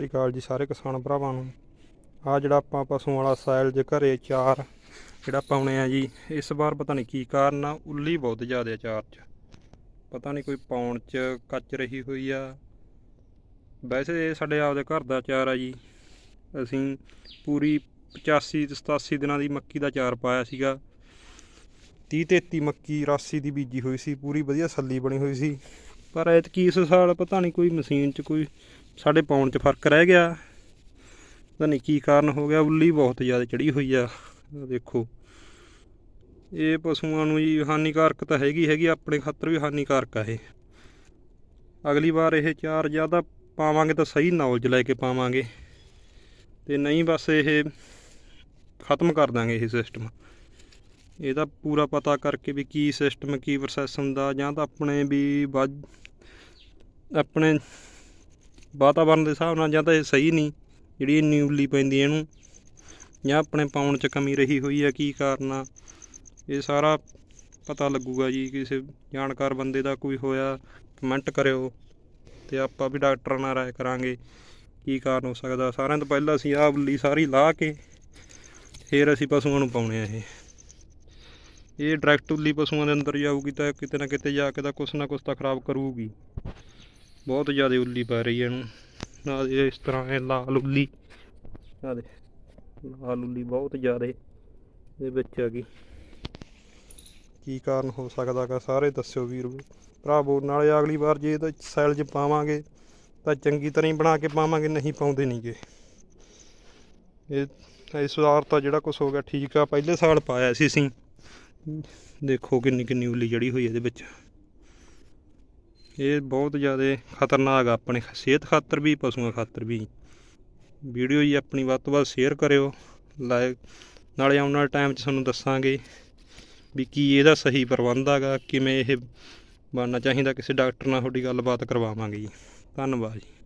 ਸ੍ਰੀ ਅਕਾਲ ਜੀ ਸਾਰੇ ਕਿਸਾਨ ਭਰਾਵਾਂ ਨੂੰ। ਆ ਜਿਹੜਾ ਆਪਾਂ ਪਸ਼ੂਆਂ ਵਾਲਾ ਸਾਇਲ ਜੇ ਘਰੇ ਚਾਰ, ਜਿਹੜਾ ਪਾਉਣੇ ਆ ਜੀ, ਇਸ ਵਾਰ ਪਤਾ ਨਹੀਂ ਕੀ ਕਾਰਨ ਆ, ਉੱਲੀ ਬਹੁਤ ਜ਼ਿਆਦਾ ਚਾਰ ਚ। ਪਤਾ ਨਹੀਂ ਕੋਈ ਪਾਉਣ ਚ ਕੱਚ ਰਹੀ ਹੋਈ ਆ। ਵੈਸੇ ਇਹ ਸਾਡੇ ਆਪਦੇ ਘਰ ਦਾ ਚਾਰ ਆ ਜੀ। ਅਸੀਂ ਪੂਰੀ 85 ਤੇ 87 ਦਿਨਾਂ ਦੀ ਮੱਕੀ ਦਾ ਚਾਰ ਪਾਇਆ ਸੀਗਾ। 30 33 ਮੱਕੀ, ਰਾਸੀ ਦੀ ਬੀਜੀ ਹੋਈ ਸੀ, ਪੂਰੀ ਵਧੀਆ ਸੱਲੀ ਬਣੀ ਹੋਈ ਸੀ। ਪਰ ਐਤਕੀ ਇਸ ਸਾਲ ਪਤਾ ਨਹੀਂ ਕੋਈ ਮਸ਼ੀਨ 'ਚ ਕੋਈ ਸਾਡੇ ਪਾਉਣ 'ਚ ਫ਼ਰਕ ਰਹਿ ਗਿਆ। ਪਤਾ ਨਹੀਂ ਕੀ ਕਾਰਨ ਹੋ ਗਿਆ, ਉੱਲੀ ਬਹੁਤ ਜ਼ਿਆਦਾ ਚੜੀ ਹੋਈ ਆ। ਦੇਖੋ, ਇਹ ਪਸ਼ੂਆਂ ਨੂੰ ਜੀ ਹਾਨੀਕਾਰਕ ਤਾਂ ਹੈਗੀ ਹੈਗੀ, ਆਪਣੇ ਖਾਤਰ ਵੀ ਹਾਨੀਕਾਰਕ ਆ ਇਹ। ਅਗਲੀ ਵਾਰ ਇਹ ਚਾਰ ਜ਼ਿਆਦਾ ਪਾਵਾਂਗੇ ਤਾਂ ਸਹੀ ਨੌਲੇਜ ਲੈ ਕੇ ਪਾਵਾਂਗੇ। ਤੇ ਨਹੀਂ ਬਸ ਇਹ ਖਤਮ ਕਰ ਦਾਂਗੇ ਇਹ ਸਿਸਟਮ ਇਹਦਾ ਪੂਰਾ ਪਤਾ ਕਰਕੇ ਵੀ ਕੀ ਸਿਸਟਮ ਕੀ ਪ੍ਰੋਸੈਸ ਹੁੰਦਾ ਜਾਂ ਤਾਂ ਆਪਣੇ ਵੀ ਵੱਧ, ਆਪਣੇ ਵਾਤਾਵਰਨ ਦੇ ਹਿਸਾਬ ਨਾਲ ਜਾਂ ਤਾਂ ਇਹ ਸਹੀ ਨਹੀਂ, ਜਿਹੜੀ ਇੰਨੀ ਉੱਲੀ ਪੈਂਦੀ ਇਹਨੂੰ, ਜਾਂ ਆਪਣੇ ਪਾਉਣ 'ਚ ਕਮੀ ਰਹੀ ਹੋਈ ਹੈ ਕੀ ਕਾਰਨ ਆ, ਇਹ ਸਾਰਾ ਪਤਾ ਲੱਗੂਗਾ ਜੀ, ਕਿਸੇ ਜਾਣਕਾਰ ਬੰਦੇ ਦਾ ਕੋਈ ਹੋਇਆ ਕਮੈਂਟ ਕਰਿਓ, ਤੇ ਆਪਾਂ ਵੀ ਡਾਕਟਰਾਂ ਨਾਲ ਰਾਏ ਕਰਾਂਗੇ ਕੀ ਕਾਰਨ ਹੋ ਸਕਦਾ। ਸਾਰਿਆਂ ਤੋਂ ਪਹਿਲਾਂ ਅਸੀਂ ਆਹ ਉੱਲੀ ਸਾਰੀ ਲਾ ਕੇ, ਫਿਰ ਅਸੀਂ ਪਸ਼ੂਆਂ ਨੂੰ ਪਾਉਣੇ ਆ ਇਹ। ਇਹ ਡਾਇਰੈਕਟ ਉੱਲੀ ਪਸ਼ੂਆਂ ਦੇ ਅੰਦਰ ਜਾਊਗੀ ਤਾਂ ਕਿਤੇ ਨਾ ਕਿਤੇ ਜਾ ਕੇ ਤਾਂ ਕੁਛ ਨਾ ਕੁਛ ਤਾਂ ਖਰਾਬ ਕਰੂਗੀ। ਬਹੁਤ ਜ਼ਿਆਦਾ ਉੱਲੀ ਪੈ ਰਹੀ ਹੈ ਇਹਨੂੰ। ਨਾਲ ਇਸ ਤਰ੍ਹਾਂ ਇਹ ਲਾਲ ਉੱਲੀ। ਆ ਦੇ ਲਾਲ ਉੱਲੀ ਬਹੁਤ ਜ਼ਿਆਦਾ ਇਹਦੇ ਵਿੱਚ ਹੈਗੀ ਕੀ ਕਾਰਨ ਹੋ ਸਕਦਾ ਗਾ ਸਾਰੇ ਦੱਸਿਓ ਵੀਰ। ਭਰਾਵੋ, ਨਾਲੇ ਅਗਲੀ ਵਾਰ ਜੇ ਇਹਦਾ ਸੈਲ 'ਚ ਪਾਵਾਂਗੇ, ਤਾਂ ਚੰਗੀ ਤਰ੍ਹਾਂ ਹੀ ਬਣਾ ਕੇ ਪਾਵਾਂਗੇ, ਨਹੀਂ ਪਾਉਂਦੇ ਨਹੀਂਗੇ। ਇਹ, ਇਸ ਵਾਰ ਤਾਂ ਜਿਹੜਾ ਕੁਝ ਹੋ ਗਿਆ ਠੀਕ ਆ, ਪਹਿਲੇ ਸਾਲ ਪਾਇਆ ਸੀ ਅਸੀਂ। ਦੇਖੋ ਕਿੰਨੀ ਕਿੰਨੀ ਉੱਲੀ ਜੜੀ ਹੋਈ ਇਹਦੇ ਵਿੱਚ। ਇਹ ਬਹੁਤ ਜ਼ਿਆਦਾ ਖਤਰਨਾਕ ਆ ਆਪਣੇ ਸਿਹਤ ਖਾਤਰ ਵੀ, ਪਸ਼ੂਆਂ ਖਾਤਰ ਵੀ। ਵੀਡੀਓ ਜੀ ਆਪਣੀ ਵੱਧ ਤੋਂ ਵੱਧ ਸ਼ੇਅਰ ਕਰਿਓ। ਲਾਈਕ ਨਾਲੇ ਆਉਣ ਵਾਲੇ ਟਾਈਮ 'ਚ ਤੁਹਾਨੂੰ ਦੱਸਾਂਗੇ ਵੀ ਕੀ ਇਹਦਾ ਸਹੀ ਪ੍ਰਬੰਧ ਹੈਗਾ, ਕਿਵੇਂ ਇਹ ਬਣਨਾ ਚਾਹੀਦਾ, ਕਿਸੇ ਡਾਕਟਰ ਨਾਲ ਤੁਹਾਡੀ ਗੱਲਬਾਤ ਕਰਵਾਵਾਂਗੇ ਜੀ। ਧੰਨਵਾਦ ਜੀ।